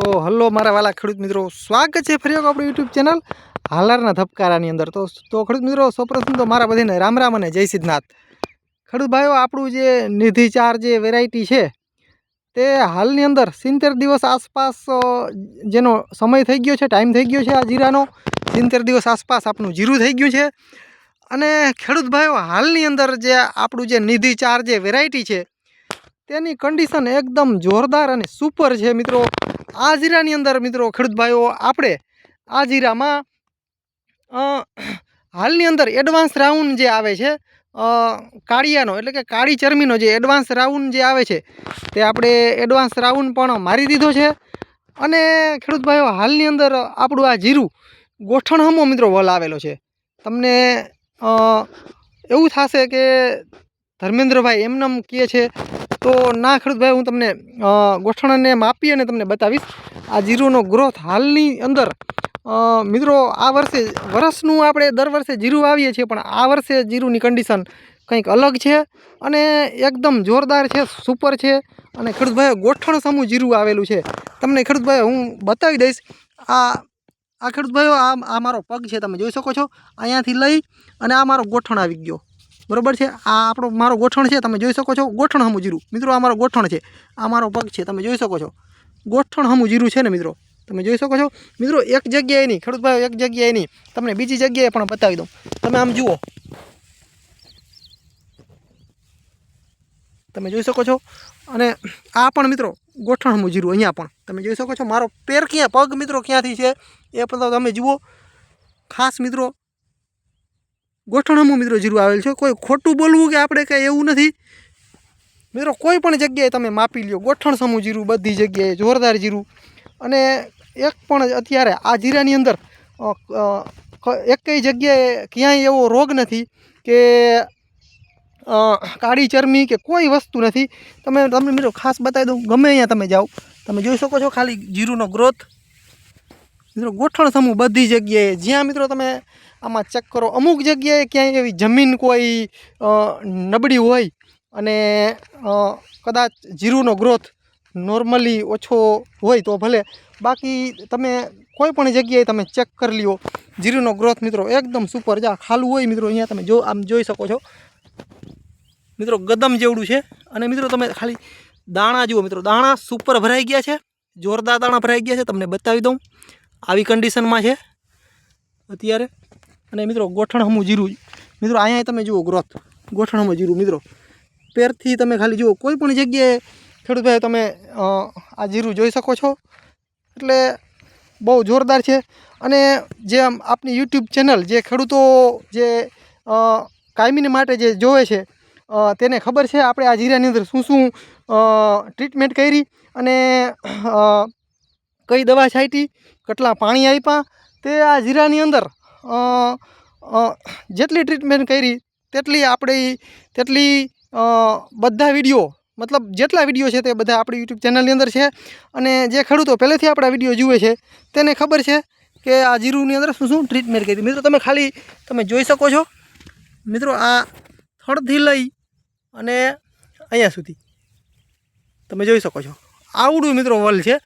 તો હલો મારા વાલા ખેડૂત મિત્રો, સ્વાગત છે ફરી આપણું યુટ્યુબ ચેનલ હાલારના ધબકારાની અંદર. તો તો ખેડૂત મિત્રો, સૌપ્રથમ તો મારા બધાને રામ રામ અને જય સિદ્ધનાથ. ખેડૂત ભાઈઓ, આપણું જે નિધિ ચાર જે વેરાયટી છે, તે હાલની અંદર સિત્તેર દિવસ આસપાસ જેનો સમય થઈ ગયો છે ટાઈમ થઈ ગયો છે આ જીરાનો, સિત્તેર દિવસ આસપાસ આપણું જીરું થઈ ગયું છે. અને ખેડૂત ભાઈઓ, હાલની અંદર જે આપણું જે નિધિ ચાર જે વેરાયટી છે, તેની કન્ડિશન એકદમ જોરદાર અને સુપર છે મિત્રો. આ જીરાની અંદર મિત્રો ખેડૂત ભાઈઓ આપણે આ જીરામાં હાલની અંદર એડવાન્સ રાઉન્ડ જે આવે છે કાળિયાનો, એટલે કે કાળી ચરમીનો જે એડવાન્સ રાઉન્ડ જે આવે છે, તે આપણે એડવાન્સ રાઉન્ડ પણ મારી દીધો છે. અને ખેડૂત ભાઈઓ હાલની અંદર આપણું આ જીરું ગોઠણહમો મિત્રો વલ આવેલો છે. તમને એવું થશે કે ધર્મેન્દ્રભાઈ એમનેમ કહે છે. તો ના, ખેડૂતભાઈ, હું તમને ગોઠણને માપી અને તમને બતાવીશ. આ જીરુનો ગ્રોથ હાલની અંદર મિત્રો, આ વર્ષે વર્ષનું આપણે દર વર્ષે જીરું વાવીએ છીએ, પણ આ વર્ષે જીરુની કન્ડિશન કંઈક અલગ છે અને એકદમ જોરદાર છે સુપર છે. અને ખેડૂતભાઈ ગોઠણ સમૂહ જીરું આવેલું છે. તમને ખેડૂતભાઈ હું બતાવી દઈશ, આ આ ખેડૂતભાઈઓ, આ આ મારો પગ છે, તમે જોઈ શકો છો. અહીંયાથી લઈ અને આ મારો ગોઠણ આવી ગયો. બરોબર છે? આ આપણો મારો ગોઠણ છે, તમે જોઈ શકો છો. ગોઠણ હમું જીરું. મિત્રો, આ મારો ગોઠણ છે. આ મારો પગ છે, તમે જોઈ શકો છો. ગોઠણ હમું જીરું છે ને, મિત્રો? તમે જોઈ શકો છો? મિત્રો, એક જગ્યાએ નહીં ખેડૂતભાઈ એક જગ્યાએ નહીં. તમને બીજી જગ્યાએ પણ બતાવી દઉં. તમે આમ જુઓ. તમે જોઈ શકો છો? અને આ પણ, મિત્રો, ગોઠણ હમું જીરું, અહીંયા પણ. તમે જોઈ શકો છો? મારો પેર ક્યાં? પગ, મિત્રો, ક્યાંથી છે? એ પણ તમે જુઓ. ખાસ, મિત્રો ગોઠણમું મિત્રો જીરું આવેલ છે. કોઈ ખોટું બોલવું કે આપણે કંઈ એવું નથી. મિત્રો કોઈ પણ જગ્યાએ તમે માપી લ્યો. ગોઠણ સમૂહ જીરું, બધી જગ્યાએ જોરદાર જીરું. અને એક પણ અત્યારે આ જીરાની અંદર એકેય જગ્યાએ ક્યાંય એવો રોગ નથી કે કાળી ચરમી કે કોઈ વસ્તુ નથી. તમે, તમને મિત્રો ખાસ બતાવી દઉં, ગમે અહીંયા તમે જાઓ, તમે જોઈ શકો છો ખાલી જીરુનો ગ્રોથ. મિત્રો ગોઠણ સમૂહ બધી જગ્યાએ, જ્યાં મિત્રો તમે આમાં ચેક કરો. અમુક જગ્યાએ ક્યાંય એવી જમીન કોઈ નબળી હોય અને કદાચ જીરુનો ગ્રોથ નોર્મલી ઓછો હોય તો ભલે. બાકી તમે કોઈ પણ જગ્યાએ તમે ચેક કરી લ્યો. જીરુનો ગ્રોથ મિત્રો એકદમ સુપર જા ખાલું હોય મિત્રો અહીંયા તમે જો, આમ જોઈ શકો છો. મિત્રો ગદમ જેવડું છે. અને મિત્રો તમે ખાલી દાણા જુઓ મિત્રો. દાણા સુપર ભરાઈ ગયા છે. જોરદાર દાણા ભરાઈ ગયા છે. તમને બતાવી દઉં. આવી કન્ડિશનમાં છે. અત્યારે અને મિત્રો, ગોઠણ હમું જીરું મિત્રો અહીંયા તમે જુઓ ગ્રોથ ગોઠણ હમું જીરું. મિત્રો, પેરથી તમે ખાલી જુઓ, કોઈ પણ જગ્યાએ ખેડૂતભાઈ તમે આ જીરું જોઈ શકો છો. એટલે બહુ જોરદાર છે. અને જે આપની યુટ્યુબ ચેનલ, જે ખેડૂતો જે કાયમીને માટે જે જોવે છે તેને ખબર છે આપણે આ જીરાની અંદર શું શું ટ્રીટમેન્ટ કરી અને કઈ દવા છાંટી, કેટલા પાણી આપ્યા. તે આ જીરાની અંદર જેટલી ટ્રીટમેન્ટ કરી, તેટલી આપણી તેટલી બધા વીડિયો, મતલબ જેટલા વીડિયો છે તે બધા આપણી યુટ્યુબ ચેનલની અંદર છે. અને જે ખેડૂતો પહેલેથી આપણા વીડિયો જુએ છે, તેને ખબર છે કે આ જીરુની અંદર શું શું ટ્રીટમેન્ટ કરી. મિત્રો, તમે ખાલી, તમે જોઈ શકો છો. મિત્રો, આ થડથી લઈ અને અહીંયા સુધી. તમે જોઈ શકો છો. આવડું મિત્રો વલ છે.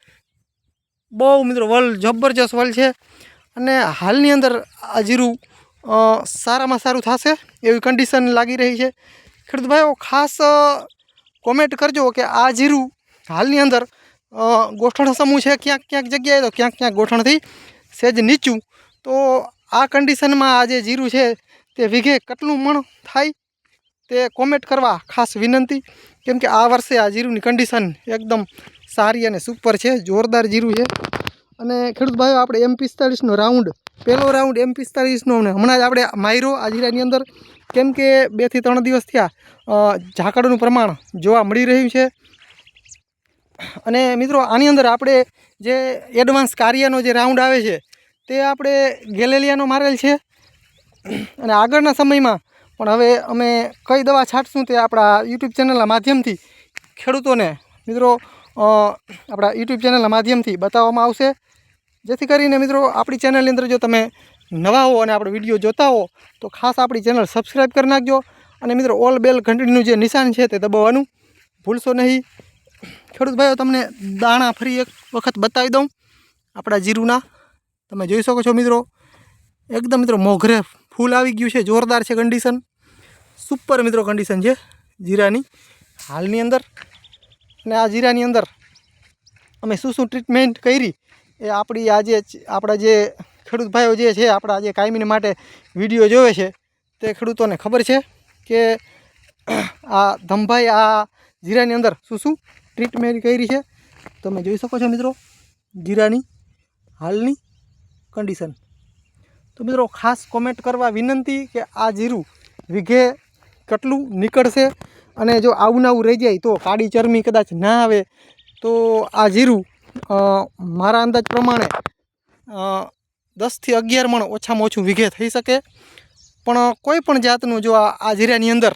બહુ મિત્રો વલ, જબરજસ્ત વલ છે. અને હાલની અંદર આ જીરું સારામાં સારું થશે એવી કન્ડિશન લાગી રહી છે. ખેડૂત ખાસ કોમેન્ટ કરજો કે આ જીરું હાલની અંદર ગોઠણ સમૂહ છે, ક્યાંક ક્યાંક જગ્યાએ તો ક્યાંક ક્યાંક ગોઠણથી સેજ નીચું. તો આ કન્ડિશનમાં આ જે જીરું છે તે વીઘે કેટલું મણ થાય તે કોમેન્ટ કરવા ખાસ વિનંતી. કેમ કે આ વર્ષે આ જીરુંની કન્ડિશન એકદમ સારી અને સુપર છે, જોરદાર જીરું છે. અને ખેડૂત ભાઈઓ, આપણે એમ પિસ્તાળીસનો રાઉન્ડ પહેલો રાઉન્ડ એમ પિસ્તાળીસનો હમણાં જ આપણે માયરો આજીરાની જીરાની અંદર. કેમ કે બેથી ત્રણ દિવસ થયા ઝાકળનું પ્રમાણ જોવા મળી રહ્યું છે. અને મિત્રો, આની અંદર આપણે જે એડવાન્સ કાર્યનો જે રાઉન્ડ આવે છે, તે આપણે ગેલેલિયાનો મારેલ છે. અને આગળના સમયમાં, પણ હવે અમે કઈ દવા છાંટશું તે આપણા યુટ્યુબ ચેનલના માધ્યમથી ખેડૂતોને, મિત્રો આપણા યુટ્યુબ ચેનલના માધ્યમથી બતાવવામાં આવશે. જેથી કરીને મિત્રો, આપણી ચેનલની અંદર જો તમે નવા હો અને આપણો વીડિયો જોતા હો, તો ખાસ આપણી ચેનલ સબસ્ક્રાઈબ કરી નાખજો. અને મિત્રો ઓલ બેલ ઘંટડીનું જે નિશાન છે તે દબાવવાનું ભૂલશો નહીં. ખેડૂત ભાઈઓ, તમને દાણા ફરી એક વખત બતાવી દઉં. આપણા જીરુના, તમે જોઈ શકો છો મિત્રો. એકદમ મિત્રો, મોઘરે ફૂલ આવી ગયું છે, જોરદાર છે કન્ડિશન સુપર મિત્રો કન્ડિશન છે જીરાની. હાલની અંદર અને આ જીરાની અંદર અમે શું શું ટ્રીટમેન્ટ કરી એ આપણી આજે આપણા જે ખેડૂત ભાઈઓ જે છે, આપણા જે કાયમીને માટે વીડિયો જોવે છે, તે ખેડૂતોને ખબર છે કે આ ધમભાઈ આ જીરાની અંદર શું શું ટ્રીટમેન્ટ કરી છે. તમે જોઈ શકો છો મિત્રો, જીરાની હાલની કન્ડિશન તો મિત્રો, ખાસ કોમેન્ટ કરવા વિનંતી કે આ જીરું વીઘે કેટલું નીકળશે અને જો આવું નવું રહી જાય તો કાળી ચરમી કદાચ ના આવે, તો આ જીરું મારા અંદાજ પ્રમાણે દસથી અગિયાર મણ ઓછામાં ઓછું વીઘે થઈ શકે. પણ કોઈ પણ જાતનું જો આ આ જીરાની અંદર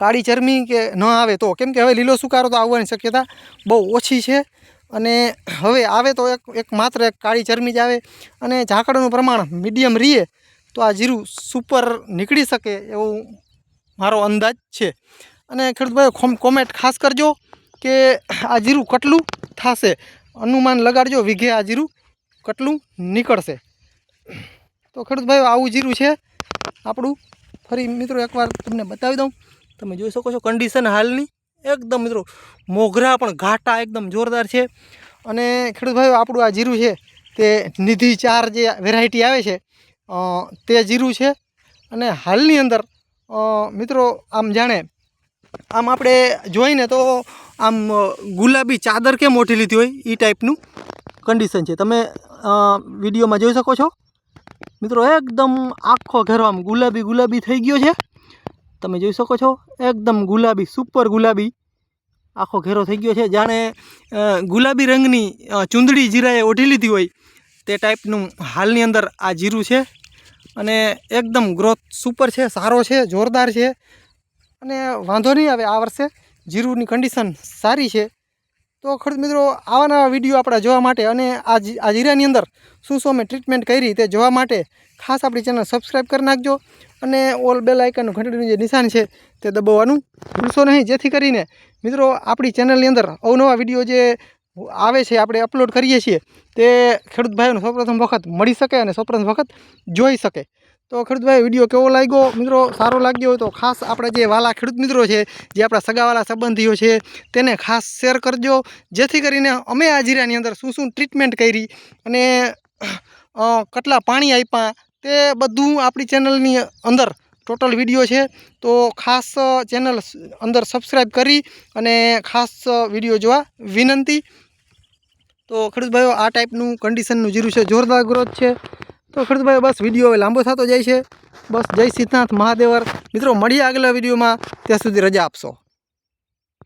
કાળી ચરમી કે ન આવે તો, કેમ કે હવે લીલો સુકારો તો આવવાની શક્યતા બહુ ઓછી છે. અને હવે આવે તો એક એક માત્ર એક કાળી ચરમી જ આવે. અને ઝાકળનું પ્રમાણ મીડિયમ રહીએ તો આ જીરું સુપર નીકળી શકે એવું મારો અંદાજ છે. અને ખેડૂતભાઈ કોમ, કોમેન્ટ ખાસ કરજો કે આ જીરું કેટલું થશે. અનુમાન લગાડજો વીઘે આ જીરું કેટલું નીકળશે. તો ખેડૂતભાઈ આવું જીરું છે. આપણું ફરી મિત્રો એકવાર તમને બતાવી દઉં. તમે જોઈ શકો છો કન્ડિશન હાલની. એકદમ મિત્રો, મોઘરા પણ ઘાટા એકદમ જોરદાર છે. અને ખેડૂતભાઈ આપણું આ જીરું છે તે નિધિ ચાર જે વેરાયટી આવે છે તે જીરું છે. અને હાલની અંદર મિત્રો, આમ જાણે, આમ આપણે જોઈને તો આમ ગુલાબી ચાદર કેમ ઓઢી લીધી હોય એ ટાઈપનું કન્ડિશન છે. તમે વિડીયોમાં જોઈ શકો છો. મિત્રો, એકદમ આખો ઘેરો આમ ગુલાબી ગુલાબી થઈ ગયો છે. તમે જોઈ શકો છો, એકદમ ગુલાબી સુપર ગુલાબી આખો ઘેરો થઈ ગયો છે. જાણે ગુલાબી રંગની ચૂંદડી જીરાએ ઓઢી લીધી હોય તે ટાઈપનું હાલની અંદર આ જીરું છે. અને એકદમ ગ્રોથ સુપર છે, સારો છે, જોરદાર છે. અને વાંધો નહીં આવે આ વર્ષે, જીરુની કન્ડિશન સારી છે. તો ખેડૂત મિત્રો આવા નવા વીડિયો આપણા જોવા માટે અને આ આ જીરાની અંદર શું શું અમે ટ્રીટમેન્ટ કરી તે જોવા માટે ખાસ આપણી ચેનલ સબસ્ક્રાઈબ કરી નાખજો. અને ઓલ બેલ ઘંટડીનું જે નિશાન છે તે દબાવવાનું ભૂલશો નહીં. જેથી કરીને મિત્રો, આપણી ચેનલની અંદર અવનવા વીડિયો જે આવે છે, આપણે અપલોડ કરીએ છીએ, તે ખેડૂત ભાઈઓને સૌપ્રથમ વખત મળી શકે અને સૌપ્રથમ વખત જોઈ શકે. તો ખેડૂત વીડિયો કેવો લાગ્યો? મિત્રો, સારો લાગ્યો હોય તો ખાસ આપણા જે વાલા ખેડૂત મિત્રો છે, જે આપણા સગાવાલા સંબંધીઓ છે, તેને ખાસ શેર કરજો, જેથી કરીને અમે આ જીરાની અંદર શું શું ટ્રીટમેન્ટ કરી અને કેટલા પાણી આપ્યા, તે બધું આપણી ચેનલની અંદર ટોટલ વીડિયો છે. તો ખાસ ચેનલ અંદર સબસ્ક્રાઈબ કરી અને ખાસ વીડિયો જોવા વિનંતી. તો ખેડૂત આ ટાઈપનું કન્ડિશનનું જીરું છે, જોરદાર ગ્રોથ છે. તો ખેડૂત બસ વીડિયો હવે લાંબો થતો જાય છે. બસ જય સિદ્ધનાથ મહાદેવર. મિત્રો, મળીએ આગલા વિડીયોમાં. ત્યાં સુધી રજા આપશો.